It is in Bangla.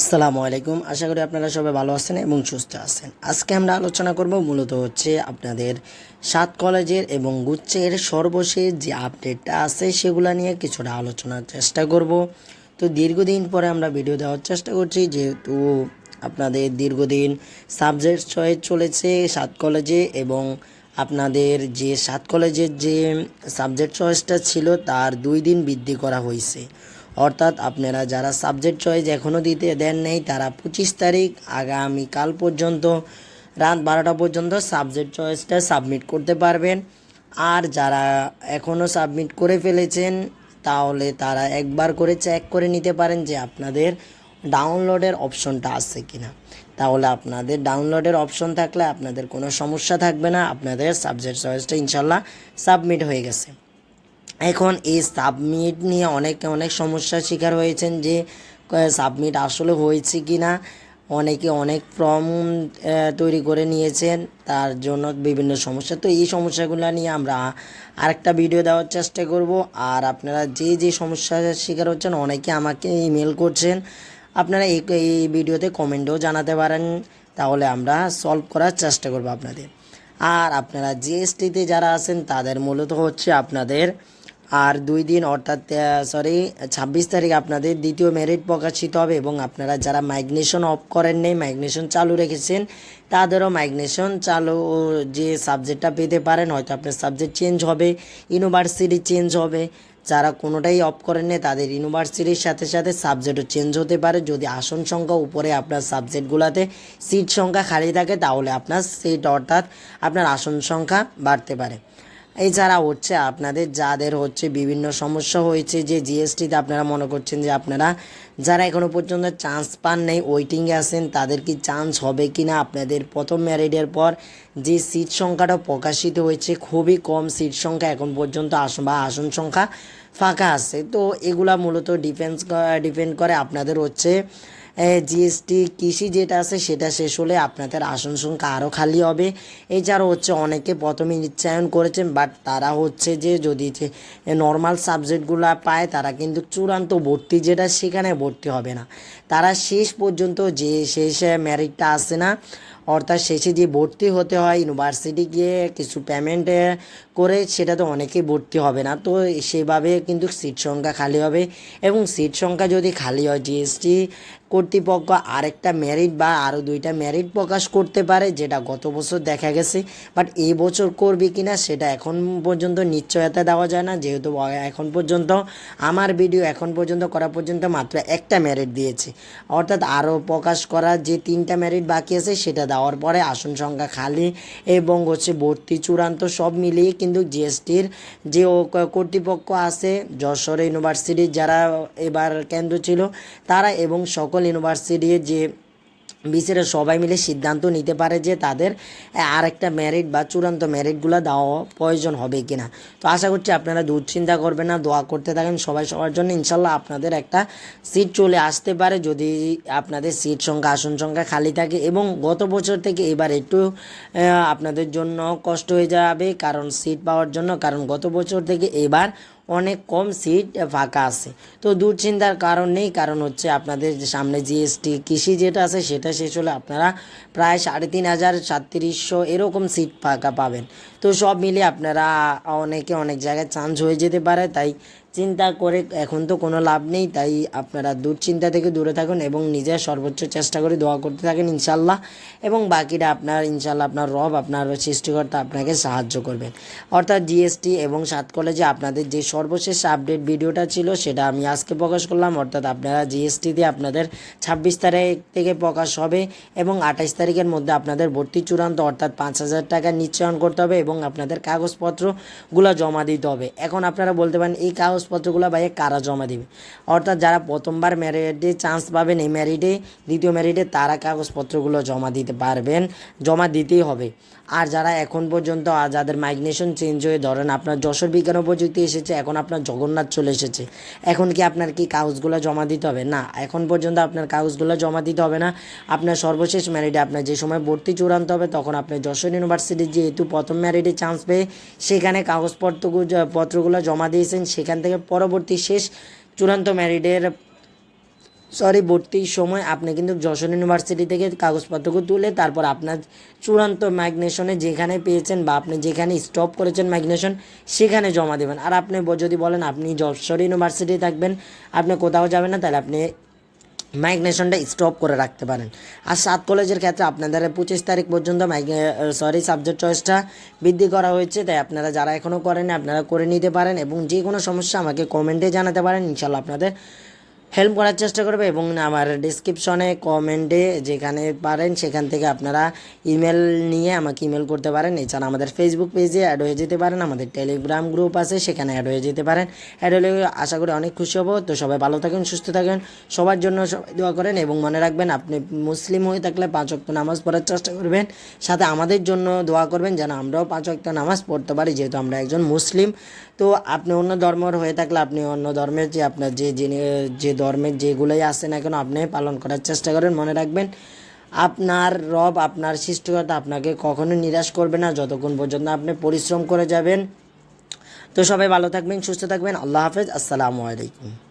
আসসালামু আলাইকুম। আশা করি আপনারা সবাই ভালো আছেন এবং সুস্থ আছেন। আজকে আমরা আলোচনা করব মূলত হচ্ছে আপনাদের সাত কলেজের এবং গুচ্ছের সর্বশেষ যে আপডেটটা আছে সেগুলো নিয়ে কিছুটা আলোচনার চেষ্টা করব। তো দীর্ঘদিন পরে আমরা ভিডিও দেওয়ার চেষ্টা করছি, যেহেতু আপনাদের দীর্ঘদিন সাবজেক্ট চয়েস চলেছে সাত কলেজে এবং আপনাদের যে সাত কলেজের যে সাবজেক্ট চয়েসটা ছিল, তার দুই দিন বৃদ্ধি করা হয়েছে। অর্থাৎ আপনারা যারা সাবজেক্ট চয়েস এখনও দিতে দেন নেই, তারা পঁচিশ তারিখ আগামীকাল পর্যন্ত, রাত বারোটা পর্যন্ত সাবজেক্ট চয়েসটা সাবমিট করতে পারবেন। আর যারা এখনও সাবমিট করে ফেলেছেন, তাহলে তারা একবার করে চেক করে নিতে পারেন যে আপনাদের ডাউনলোডের অপশনটা আছে কিনা। তাহলে আপনাদের ডাউনলোডের অপশন থাকলে আপনাদের কোনো সমস্যা থাকবে না, আপনাদের সাবজেক্ট চয়েসটা ইনশাল্লাহ সাবমিট হয়ে গেছে। এখন এই সাবমিট নিয়ে অনেকে অনেক সমস্যার শিকার হয়েছেন যে সাবমিট আসলে হয়েছে কি না অনেকে অনেক ফর্ম তৈরি করে নিয়েছেন, তার জন্য বিভিন্ন সমস্যা। তো এই সমস্যাগুলো নিয়ে আমরা আরেকটা ভিডিও দেওয়ার চেষ্টা করব। আর আপনারা যে যে সমস্যার শিকার হচ্ছেন, অনেকে আমাকে ইমেল করছেন। আপনারা এই এই ভিডিওতে কমেন্টও জানাতে পারেন। তাহলে আমরা সলভ করার চেষ্টা করব আপনাদের। আর আপনারা জিএসটিতে যারা আছেন, তাদের মূলত হচ্ছে আপনাদের আর দুই দিন, অর্থাৎ সরি ছাব্বিশ তারিখ আপনাদের দ্বিতীয় মেরিট প্রকাশিত হবে এবং আপনারা যারা মাইগ্রেশন অফ করেন নেই মাইগ্রেশন চালু রেখেছেন, তাদেরও মাইগ্রেশন চালু যে সাবজেক্টটা পেতে পারেন, হয়তো আপনার সাবজেক্ট চেঞ্জ হবে ইউনিভার্সিটি চেঞ্জ হবে। যারা কোনোটাই অফ করেন নেই, তাদের ইউনিভার্সিটির সাথে সাথে সাবজেক্টও চেঞ্জ হতে পারে। যদি আসন সংখ্যা উপরে আপনার সাবজেক্টগুলোতে সিট সংখ্যা খালি থাকে, তাহলে আপনার সিট অর্থাৎ আপনার আসন সংখ্যা বাড়তে পারে। এছাড়া হচ্ছে আপনাদের যাদের হচ্ছে বিভিন্ন সমস্যা হয়েছে, যে জিএসটিতে আপনারা মনে করছেন যে আপনারা যারা এখনও পর্যন্ত চান্স পান নেই ওয়েটিংয়ে আছেন, তাদের কি চান্স হবে কি না আপনাদের প্রথম ম্যারিডের পর যে সিট সংখ্যাটা প্রকাশিত হয়েছে, খুবই কম সিট সংখ্যা এখন পর্যন্ত আসন বা আসন সংখ্যা ফাঁকা আছে। তো এগুলা মূলত ডিফেন্স ডিপেন্ড করে আপনাদের হচ্ছে জিএসটি কৃষি যেটা আছে সেটা শেষ হলে আপনাদের আসন সংখ্যা আরও খালি হবে। এছাড়াও হচ্ছে অনেকে প্রথমে নিচ্ছায়ন করেছেন বাট তারা হচ্ছে যে যদি যে নর্মাল সাবজেক্টগুলো পায়, তারা কিন্তু চূড়ান্ত ভর্তি যেটা সেখানে ভর্তি হবে না। তারা শেষ পর্যন্ত যে শেষ ম্যারিটটা আসে না অর্থাৎ শেষে যে ভর্তি হতে হয় ইউনিভার্সিটি গিয়ে কিছু পেমেন্ট করে সেটা তো অনেকেই ভর্তি হবে না। তো সেভাবে কিন্তু সিট সংখ্যা খালি হবে এবং সিট সংখ্যা যদি খালি হয় জিএসটি কর্তৃপক্ষ আরেকটা মেরিট বা আরও দুইটা মেরিট প্রকাশ করতে পারে, যেটা গত বছর দেখা গেছে। বাট এই বছর করবে কিনা সেটা এখন পর্যন্ত নিশ্চয়তা দেওয়া যায় না। যেহেতু এখন পর্যন্ত, আমার ভিডিও এখন পর্যন্ত করা পর্যন্ত মাত্র একটা মেরিট দিয়েছে। অর্থাৎ আরও প্রকাশ করার যে তিনটা মেরিট বাকি আছে, সেটা দেওয়ার পরে আসন সংখ্যা খালি এবং হচ্ছে ভর্তি চূড়ান্ত সব মিলিয়ে কিন্তু জিএসটির যে কর্তৃপক্ষ আছে, যশোর ইউনিভার্সিটির যারা এবার কেন্দ্র ছিল, তারা এবং সকল ইউনিভার্সিটির যে বিসিরা সবাই মিলে সিদ্ধান্ত নিতে পারে যে তাদের আরেকটা ম্যারিট বা চূড়ান্ত ম্যারিটগুলো দেওয়া প্রয়োজন হবে কি না তো আশা করছি আপনারা দুশ্চিন্তা করবেন না, দোয়া করতে থাকেন সবাই সবার জন্য। ইনশাল্লাহ আপনাদের একটা সিট চলে আসতে পারে যদি আপনাদের সিট সংখ্যা, আসন সংখ্যা খালি থাকে এবং গত বছর থেকে এবার একটু আপনাদের জন্য কষ্ট হয়ে যাবে কারণ সিট পাওয়ার জন্য। কারণ গত বছর থেকে এবার অনেক কম সিট ফাঁকা আছে। তো দুশ্চিন্তার কারণ নেই, কারণ হচ্ছে আপনাদের সামনে জিএসটি কৃষি যেটা আছে সেটা শেষ হলে আপনারা প্রায় সাড়ে তিন হাজার সাতত্রিশশো এরকম সিট ফাঁকা পাবেন। তো সব মিলে আপনারা অনেকে অনেক জায়গায় চান্স হয়ে যেতে পারে, তাই চিন্তা করে এখন তো কোনো লাভ নেই, তাই আপনারা দুশ্চিন্তা থেকে দূরে থাকুন এবং নিজের সর্বোচ্চ চেষ্টা করে দোয়া করতে থাকেন ইনশাল্লাহ এবং বাকিটা আপনার ইনশাল্লাহ আপনার রব, আপনার সৃষ্টিকর্তা আপনাকে সাহায্য করবেন। অর্থাৎ জিএসটি এবং সাত কলেজে আপনাদের যে সর্বশেষ আপডেট ভিডিওটা ছিল সেটা আমি আজকে প্রকাশ করলাম। অর্থাৎ আপনারা জিএসটিতে আপনাদের ছাব্বিশ তারিখ থেকে প্রকাশ হবে এবং আঠাশ তারিখের মধ্যে আপনাদের ভর্তি চূড়ান্ত, অর্থাৎ পাঁচ হাজার টাকা নিশ্চয়ন করতে হবে এবং আপনাদের কাগজপত্রগুলো জমা দিতে হবে। এখন আপনারা বলতে পারেন, এই কাগজ কাগজপত্রগুলো ভাইয়া কারা জমা দিবে? অর্থাৎ যারা প্রথমবার ম্যারিটে চান্স পাবেন, এই ম্যারিটে দ্বিতীয় ম্যারিটে তারা কাগজপত্রগুলো জমা দিতে পারবেন, জমা দিতেই হবে। আর যারা এখন পর্যন্ত যাদের মাইগ্রেশন চেঞ্জ হয়ে, ধরেন আপনার যশোর বিজ্ঞান প্রযুক্তি এসেছে, এখন আপনার জগন্নাথ চলে এসেছে। এখন কি আপনার কি কাগজগুলো জমা দিতে হবে? না, এখন পর্যন্ত আপনার কাগজগুলো জমা দিতে হবে না। আপনার সর্বশেষ ম্যারিটে আপনার যে সময় ভর্তি চূড়ান্ত হবে, তখন আপনি যশোর ইউনিভার্সিটির যেহেতু প্রথম ম্যারিটে চান্স পেয়ে, সেখানে কাগজপত্রগুলো, পত্রগুলো জমা দিয়েছেন, সেখান থেকে পরবর্তী শেষ চূড়ান্ত ম্যারিডের সরি ভর্তির সময় আপনি কিন্তু যশোর ইউনিভার্সিটি থেকে কাগজপত্র তুলে তারপর আপনার চূড়ান্ত ম্যাগনেশনে যেখানে পেয়েছেন বা আপনি যেখানে স্টপ করেছেন ম্যাগনেশন, সেখানে জমা দেবেন। আর আপনি যদি বলেন আপনি যশোর ইউনিভার্সিটি থাকবেন, আপনি কোথাও যাবেন না, তাহলে আপনি মাইগ্রেশনটা স্টপ করে রাখতে পারেন। আর সাত কলেজের ক্ষেত্রে আপনাদের পঁচিশ তারিখ পর্যন্ত সরি সাবজেক্ট চয়েসটা বৃদ্ধি করা হয়েছে, তাই আপনারা যারা এখনও করেন আপনারা করে নিতে পারেন এবং যে কোনো সমস্যা আমাকে কমেন্টে জানাতে পারেন ইনশাল্লাহ আপনাদের হেল্প করার চেষ্টা করবে এবং আমার ডিসক্রিপশনে কমেন্টে যেখানে পারেন, সেখান থেকে আপনারা ইমেল নিয়ে আমাকে ইমেল করতে পারেন। এছাড়া আমাদের ফেসবুক পেজে অ্যাড হয়ে যেতে পারেন, আমাদের টেলিগ্রাম গ্রুপ আছে, সেখানে অ্যাড হয়ে যেতে পারেন। অ্যাড হলে আশা করি অনেক খুশি হব। তো সবাই ভালো থাকেন, সুস্থ থাকেন। সবার জন্য সবাই দোয়া করেন এবং মনে রাখবেন, আপনি মুসলিম হয়ে থাকলে পাঁচ ওয়াক্ত নামাজ পড়ার চেষ্টা করবেন। সাথে আমাদের জন্য দোয়া করবেন যেন আমরাও পাঁচ ওয়াক্ত নামাজ পড়তে পারি, যেহেতু আমরা একজন মুসলিম। তো আপনি অন্য ধর্মর হয়ে থাকলে আপনি অন্য ধর্মের যে আপনার যে যিনি- যে ধর্মের যেগুলোই আছে না কেন আপনি পালন করার চেষ্টা করেন, মনে রাখবেন। আপনার রব, আপনার সৃষ্টিকর্তা আপনাকে কখনো নিরাশ করবে না, যতক্ষণ পর্যন্ত আপনি পরিশ্রম করে যাবেন। তো সবাই ভালো থাকবেন, সুস্থ থাকবেন। আল্লাহ হাফেজ, আসসালামু আলাইকুম।